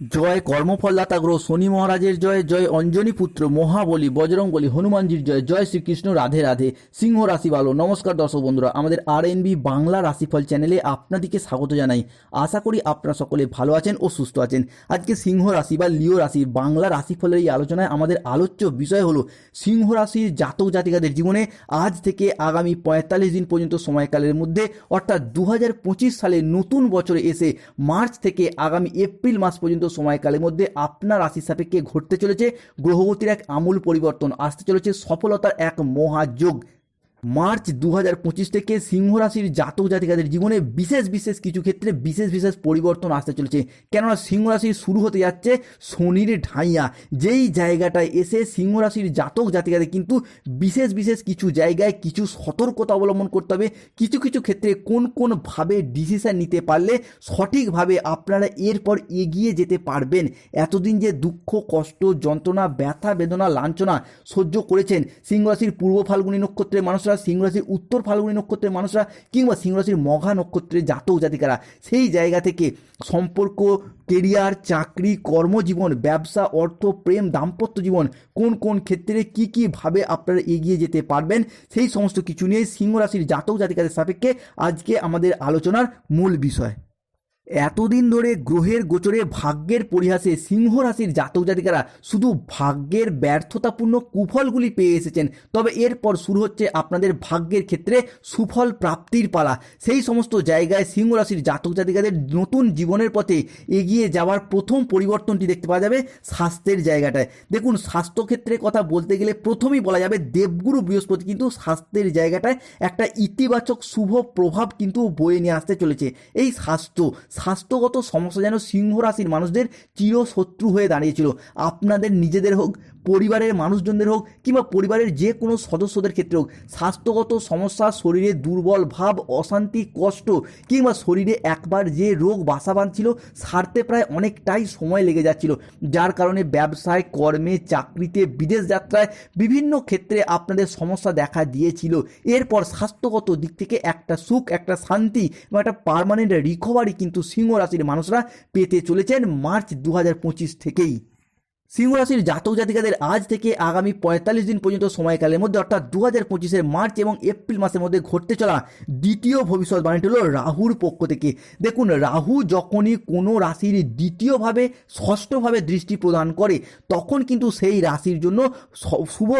জয় কর্মফলদাতা গ্রহ, শনি মহারাজের জয় জয় অঞ্জনী পুত্র মহাবলী বজরংবলী, হনুমানজির জয় জয় শ্রীকৃষ্ণ, রাধে রাধে, সিংহ রাশি ভালো নমস্কার দর্শক বন্ধুরা, আমাদের আর বাংলা রাশিফল চ্যানেলে আপনাদেরকে স্বাগত জানাই। আশা করি আপনারা সকলে ভালো আছেন ও সুস্থ আছেন। আজকে সিংহ রাশি বা লিও রাশির বাংলা রাশিফলের এই আলোচনায় আমাদের আলোচ্য বিষয় হলো সিংহ রাশির জাতক জাতিকাদের জীবনে আজ থেকে আগামী পঁয়তাল্লিশ দিন পর্যন্ত সময়কালের মধ্যে, অর্থাৎ দু হাজার পঁচিশ সালে নতুন বছরে এসে মার্চ থেকে আগামী এপ্রিল মাস পর্যন্ত সময়কালের মধ্যে আপনার রাশির সাপেক্ষে ঘটতে চলেছে গ্রহগতির এক আমূল পরিবর্তন। আসতে চলেছে সফলতার এক মহাযোগ। মার্চ দু পঁচিশ থেকে সিংহ রাশির জাতক জাতিকাদের জীবনে বিশেষ বিশেষ কিছু ক্ষেত্রে বিশেষ বিশেষ পরিবর্তন আসতে চলেছে। কেননা সিংহ রাশির শুরু হতে যাচ্ছে শনির ঢাইয়া। যেই জায়গাটায় এসে সিংহ রাশির জাতক জাতিকাদের কিন্তু বিশেষ বিশেষ কিছু জায়গায় কিছু সতর্কতা অবলম্বন করতে হবে। কিছু কিছু ক্ষেত্রে কোন কোনভাবে ডিসিশন নিতে পারলে সঠিকভাবে আপনারা এরপর এগিয়ে যেতে পারবেন। এতদিন যে দুঃখ, কষ্ট, যন্ত্রণা, ব্যথা, বেদনা, লাঞ্ছনা সহ্য করেছেন সিংহ রাশির পূর্ব ফাল্গুনী নক্ষত্রের মানুষরা সিংহ রাশির উত্তর ফাল্গুনী নক্ষত্রের মানুষরা কিংবা সিংহরাশির মঘা নক্ষত্রের জাতক জাতিকারা, সেই জায়গা থেকে সম্পর্ক কেরিয়ার চাকরি, কর্মজীবন, ব্যবসা, অর্থ, প্রেম, দাম্পত্য জীবন কোন কোন ক্ষেত্রে কী কীভাবে আপনারা এগিয়ে যেতে পারবেন, সেই সমস্ত কিছু নিয়ে সিংহরাশির জাতক জাতিকাদের সাপেক্ষে আজকে আমাদের আলোচনার মূল বিষয়। এতদিন ধরে গ্রহের গোচরে ভাগ্যের পরিহাসে সিংহ রাশির জাতক জাতিকারা শুধু ভাগ্যের ব্যর্থতাপূর্ণ কুফলগুলি পেয়ে এসেছেন। তবে এরপর শুরু হচ্ছে আপনাদের ভাগ্যের ক্ষেত্রে সুফল প্রাপ্তির পালা। সেই সমস্ত জায়গায় সিংহ রাশির জাতক জাতিকাদের নতুন জীবনের পথে এগিয়ে যাওয়ার প্রথম পরিবর্তনটি দেখতে পাওয়া যাবে স্বাস্থ্যের জায়গাটায়। দেখুন, স্বাস্থ্যক্ষেত্রে কথা বলতে গেলে প্রথমেই বলা যাবে দেবগুরু বৃহস্পতি কিন্তু স্বাস্থ্যের জায়গাটায় একটা ইতিবাচক শুভ প্রভাব কিন্তু বয়ে নিয়ে আসতে চলেছে। এই স্বাস্থ্য স্বাস্থ্যগত সমস্যা যেন সিংহ রাশির মানুষদের চিরশত্রু হয়ে দাঁড়িয়েছিল। আপনাদের নিজেদের হোক পরিবারের মানুষজনদের হোক কিংবা পরিবারের যে কোনো সদস্যদের ক্ষেত্রে হোক, স্বাস্থ্যগত সমস্যা, শরীরে দুর্বল ভাব, অশান্তি, কষ্ট কিংবা শরীরে একবার যে রোগ বাসা বাঁধছিল, সারতে প্রায় অনেকটাই সময় লেগে যাচ্ছিল। যার কারণে ব্যবসায়, কর্মে, চাকরিতে, বিদেশ যাত্রায় বিভিন্ন ক্ষেত্রে আপনাদের সমস্যা দেখা দিয়েছিল। এরপর স্বাস্থ্যগত দিক থেকে একটা সুখ, একটা শান্তি এবং একটা পারমানেন্ট রিকভারি কিন্তু সিংহ রাশির মানুষরা পেতে চলেছেন মার্চ দু হাজার পঁচিশ থেকেই। সিংহ রাশির জাতক জাতিকাদের আজ থেকে আগামী পঁয়তাল্লিশ দিন পর্যন্ত সময়কালের মধ্যে, অর্থাৎ দু হাজার পঁচিশের মার্চ এবং এপ্রিল মাসের মধ্যে ঘটতে চলা দ্বিতীয় ভবিষ্যৎবাণীটি হল রাহুর পক্ষ থেকে। দেখুন, রাহু যখনই কোনো রাশির দ্বিতীয়ভাবে, ষষ্ঠভাবে দৃষ্টি প্রদান করে, তখন কিন্তু সেই রাশির জন্য শুভ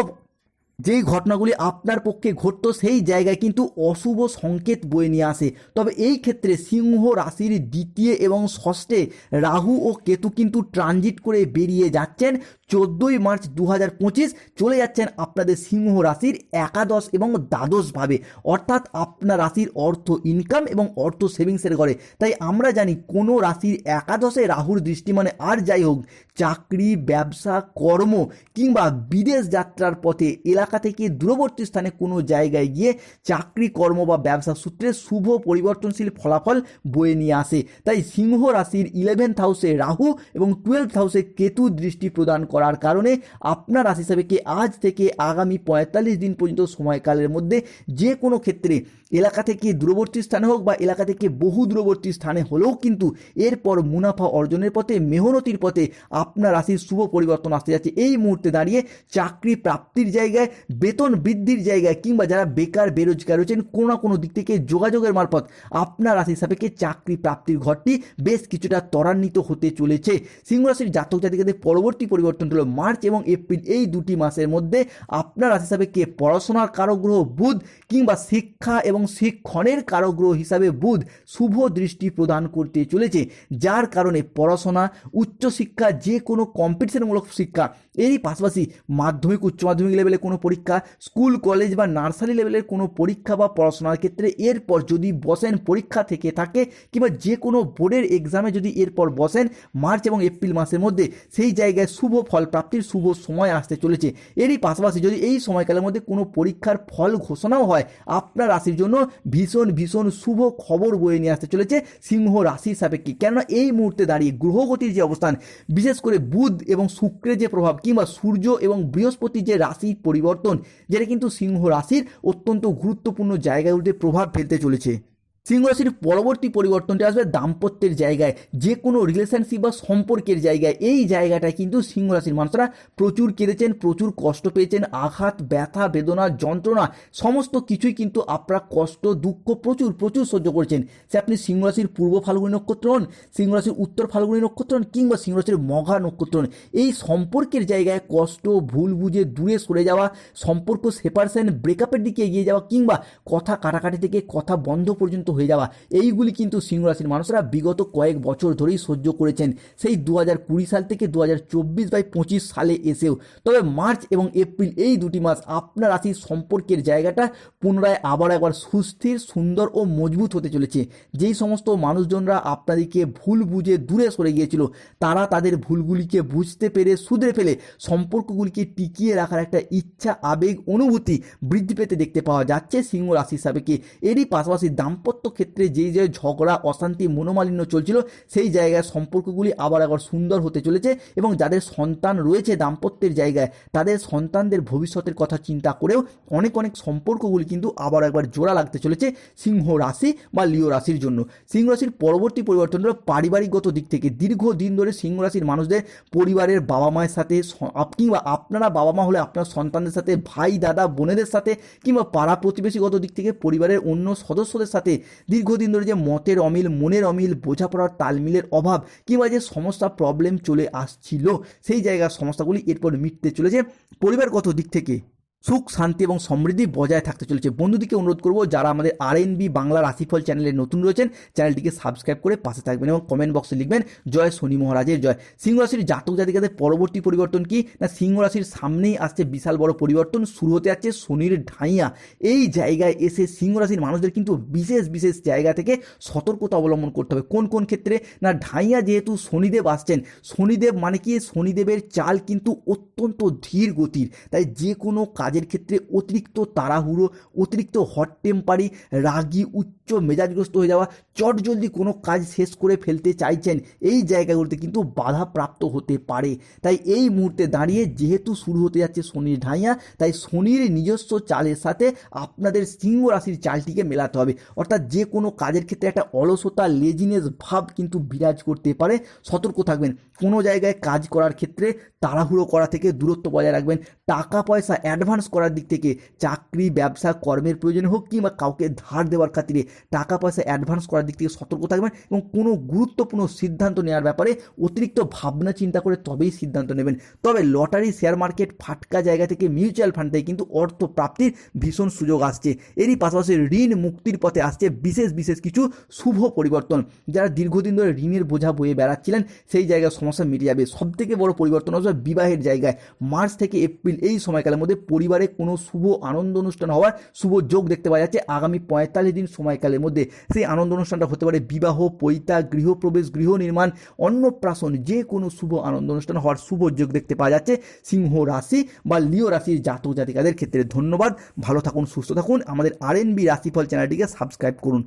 যেই ঘটনাগুলি আপনার পক্ষে ঘটত সেই জায়গায় কিন্তু অশুভ সংকেত বয়ে নিয়ে আসে। তবে এই ক্ষেত্রে সিংহ রাশির দ্বিতীয় এবং ষষ্ঠে রাহু ও কেতু কিন্তু ট্রানজিট করে বেরিয়ে যাচ্ছেন। চোদ্দোই মার্চ দু হাজার পঁচিশ চলে যাচ্ছেন আপনাদের সিংহ রাশির একাদশ এবং দ্বাদশভাবে অর্থাৎ আপনার রাশির অর্থ ইনকাম এবং অর্থ সেভিংসের ঘরে। তাই আমরা জানি কোনো রাশির একাদশে রাহুর দৃষ্টি মানে আর যাই হোক, চাকরি, ব্যবসা, কর্ম কিংবা বিদেশ যাত্রার পথে এলাকা থেকে দূরবর্তী স্থানে কোনো জায়গায় গিয়ে চাকরি, কর্ম বা ব্যবসা সূত্রে শুভ পরিবর্তনশীল ফলাফল বয়ে নিয়ে আসে। তাই সিংহ রাশির ইলেভেন্থ হাউসে রাহু এবং টুয়েলভ হাউসে কেতু দৃষ্টি প্রদান করার কারণে আপনার রাশি কি আজ থেকে আগামী পঁয়তাল্লিশ দিন পর্যন্ত সময়কালের মধ্যে যে কোনো ক্ষেত্রে এলাকা থেকে দূরবর্তী স্থানে হোক বা এলাকা থেকে বহু দূরবর্তী স্থানে হলেও কিন্তু এরপর মুনাফা অর্জনের পথে, মেহনতির পথে আপনার রাশির শুভ পরিবর্তন আসতে যাচ্ছে। এই মুহূর্তে দাঁড়িয়ে চাকরি প্রাপ্তির জায়গায়, বেতন বৃদ্ধির জায়গায় কিংবা যারা বেকার, বেরোজগার রয়েছেন, কোনো না কোনো দিক থেকে যোগাযোগের মারফত আপনার রাশির সাপেক্ষে চাকরি প্রাপ্তির ঘরটি বেশ কিছুটা ত্বরান্বিত হতে চলেছে। সিংহ রাশির জাতক জাতিকাদের পরবর্তী পরিবর্তন হলো মার্চ এবং এপ্রিল, এই দুটি মাসের মধ্যে আপনার রাশি হিসাবে কে? পড়াশোনার কারগ্রহ বুধ কিংবা শিক্ষা এবং শিক্ষণের কারগ্রহ হিসাবে বুধ শুভ দৃষ্টি প্রদান করতে চলেছে, যার কারণে পড়াশোনা, উচ্চশিক্ষা, যে কোনো কম্পিটিশনমূলক শিক্ষা, এরই পাশাপাশি মাধ্যমিক, উচ্চ মাধ্যমিক লেভেলে কোনো পরীক্ষা স্কুল কলেজ বা নার্সারি লেভেলের কোনো পরীক্ষা বা পড়াশোনার ক্ষেত্রে এরপর যদি বসেন, পরীক্ষা থেকে থাকে কিংবা যে কোনো বোর্ডের এক্সামে যদি এরপর বসেন, মার্চ এবং এপ্রিল মাসের মধ্যে, সেই জায়গায় শুভ ফল প্রাপ্তির শুভ সময় আসতে চলেছে। এরই পাশাপাশি যদি এই সময়কালের মধ্যে কোনো পরীক্ষার ফল ঘোষণাও হয়, আপনার রাশির জন্য ভীষণ ভীষণ শুভ খবর বয়ে নিয়ে আসতে চলেছে সিংহ রাশির সাপেক্ষে। কেননা এই মুহূর্তে দাঁড়িয়ে গ্রহগতির যে অবস্থান, বিশেষ করে বুধ এবং শুক্রের যে প্রভাব কিংবা সূর্য এবং বৃহস্পতির যে রাশির পরিবর্তন, যেটা কিন্তু সিংহ রাশির অত্যন্ত গুরুত্বপূর্ণ জায়গাগুলিতে প্রভাব ফেলতে চলেছে। সিংহ রাশির পরবর্তী পরিবর্তনটি আসবে দাম্পত্যের জায়গায়, যে কোনো রিলেশনশিপ বা সম্পর্কের জায়গায়। এই জায়গাটায় কিন্তু সিংহ রাশির মানুষরা প্রচুর কেঁদেছেন, প্রচুর কষ্ট পেয়েছেন, আঘাত, ব্যথা, বেদনা, যন্ত্রণা, সমস্ত কিছুই কিন্তু আপনারা কষ্ট, দুঃখ প্রচুর প্রচুর সহ্য করেছেন। সে আপনি সিংহ রাশির পূর্ব ফাল্গুনী নক্ষত্র হন, সিংহ রাশির উত্তর ফাল্গুনী নক্ষত্র হন, কিংবা সিংহ রাশির মঘা নক্ষত্র হন। এই সম্পর্কের জায়গায় কষ্ট, ভুল বুঝে দূরে সরে যাওয়া, সম্পর্ক সেপারেশন ব্রেকআপের দিকে এগিয়ে যাওয়া, কিংবা কথা কাটাকাটি থেকে কথা বন্ধ পর্যন্ত হয়ে যাওয়া। এইগুলি কিন্তু সিংহ রাশির মানুষরা বিগত কয়েক বছর ধরেই সহ্য করেছেন। সেই দু হাজার কুড়ি সাল থেকে দু হাজার চব্বিশ বাই পঁচিশ সালে এসেও। তবে মার্চ এবং এপ্রিল এই দুটি মাস আপনার রাশির সম্পর্কের জায়গাটা পুনরায় আবার একবার সুস্থির, সুন্দর ও মজবুত হতে চলেছে। যেই সমস্ত মানুষজনরা আপনাদেরকে ভুল বুঝে দূরে সরে গিয়েছিল, তারা তাদের ভুলগুলিকে বুঝতে পেরে শুধরে ফেলে সম্পর্কগুলিকে টিকিয়ে রাখার একটা ইচ্ছা, আবেগ, অনুভূতি বৃদ্ধি পেতে দেখতে পাওয়া যাচ্ছে সিংহ রাশি হিসাবেকে এরই পাশাপাশি দাম্পত্য ক্ষেত্রে যে যে ঝগড়া, অশান্তি, মনোমালিন্য চলছিল, সেই জায়গায় সম্পর্কগুলি আবার একবার সুন্দর হতে চলেছে এবং যাদের সন্তান রয়েছে দাম্পত্যের জায়গায়, তাদের সন্তানদের ভবিষ্যতের কথা চিন্তা করেও অনেক অনেক সম্পর্কগুলি কিন্তু আবার একবার জোড়া লাগতে চলেছে সিংহ রাশি বা লিও রাশির জন্য। সিংহ রাশির পরবর্তী পরিবর্তন হলো পারিবারিকগত দিক থেকে। দীর্ঘদিন ধরে সিংহ রাশির মানুষদের পরিবারের বাবা মায়ের সাথে কিংবা আপনারা বাবা মা হলে আপনার সন্তানদের সাথে, ভাই, দাদা, বোনেদের সাথে, কিংবা পাড়া প্রতিবেশীগত দিক থেকে পরিবারের অন্য সদস্যদের সাথে দীর্ঘদিন ধরে যে মতের অমিল, মনের অমিল, বোঝাপড়ার তালমিলের অভাব কিংবা যে সমস্যা প্রবলেম চলে আসছিল, সেই জায়গার সমস্যাগুলি এরপর মিটতে চলেছে। পরিবারগত দিক থেকে সুখ, শান্তি এবং সমৃদ্ধি বজায় থাকতে চলেছে। বন্ধুদিকে অনুরোধ করব, যারা আমাদের আর এন বি বাংলা রাশিফল চ্যানেলে নতুন রয়েছেন, চ্যানেলটিকে সাবস্ক্রাইব করে পাশে থাকবেন এবং কমেন্ট বক্সে লিখবেন, জয় শনি মহারাজের জয়। সিংহ রাশির জাতক জাতিকাদের পরবর্তী পরিবর্তন কি? না সিংহ রাশির সামনেই আসছে বিশাল বড় পরিবর্তন, শুরু হতে যাচ্ছে শনির ঢাইয়া। এই জায়গায় এসে সিংহ রাশির মানুষদের কিন্তু বিশেষ বিশেষ জায়গা থেকে সতর্কতা অবলম্বন করতে হবে। কোন কোন ক্ষেত্রে? না, ঢাইয়া যেহেতু শনিদেব আসছেন, শনিদেব মানে কি? শনিদেবের চাল কিন্তু অত্যন্ত ধীর গতির। তাই যে কোনো কাজের ক্ষেত্রে অতিরিক্ত তাড়াহুড়ো অতিরিক্ত হট টেম্পারি রাগি উচ্চ মেজাজগ্রস্ত হয়ে যাওয়া চট জলদি কোনো কাজ শেষ করে ফেলতে চাইছেন, এই জায়গাগুলোতে কিন্তু বাধা প্রাপ্ত হতে পারে। তাই এই মুহূর্তে দাঁড়িয়ে যেহেতু শুরু হতে যাচ্ছে শনির ঢাইয়া, তাই শনির নিজস্ব চালের সাথে আপনাদের সিংহ রাশির চালটিকে মেলাতে হবে। অর্থাৎ যে কোনো কাজের ক্ষেত্রে একটা অলসতা লেজিনেস ভাব কিন্তু বিরাজ করতে পারে। সতর্ক থাকবেন। কোনো জায়গায় কাজ করার ক্ষেত্রে তাড়াহুড়ো করা থেকে দূরত্ব বজায় রাখবেন। টাকা পয়সা অ্যাডভান্স করার দিক থেকে চাকরি, ব্যবসা, কর্মের প্রয়োজন হোক কিংবা কাউকে ধার দেওয়ার খাতিরে টাকা পয়সা অ্যাডভান্স করার দিক থেকে সতর্ক থাকবেন এবং কোনো গুরুত্বপূর্ণ সিদ্ধান্ত নেওয়ার ব্যাপারে অতিরিক্ত ভাবনা চিন্তা করে তবেই সিদ্ধান্ত নেবেন। তবে লটারি, শেয়ার মার্কেট, ফাটকা জায়গা থেকে মিউচুয়াল ফান্ড থেকে কিন্তু অর্থ প্রাপ্তির ভীষণ সুযোগ আসছে। এরই পাশাপাশি ঋণ মুক্তির পথে আসছে বিশেষ বিশেষ কিছু শুভ পরিবর্তন। যারা দীর্ঘদিন ধরে ঋণের বোঝা বয়ে বেড়াচ্ছিলেন, সেই জায়গায় সমস্যা মিটে যাবে। সব থেকে বড় পরিবর্তন আসবে বিবাহের জায়গায়। মার্চ থেকে এপ্রিল এই সময়কালের মধ্যে পরিবারে কোনো শুভ আনন্দ অনুষ্ঠান হওয়ার শুভ যোগ দেখতে পাওয়া যাচ্ছে আগামী পঁয়তাল্লিশ দিন সময়কালের মধ্যে। সেই আনন্দ অনুষ্ঠানটা হতে পারে বিবাহ, পৈতা, গৃহপ্রবেশ গৃহ নির্মাণ অন্নপ্রাশন, যে কোনো শুভ আনন্দ অনুষ্ঠান হওয়ার শুভ যোগ দেখতে পাওয়া যাচ্ছে। সিংহ রাশি বা লিও রাশির জাতক জাতিকাদের ক্ষেত্রে ধন্যবাদ। ভালো থাকুন, সুস্থ থাকুন। আমাদের আর এন বি রাশিফল চ্যানেলটিকে সাবস্ক্রাইব করুন।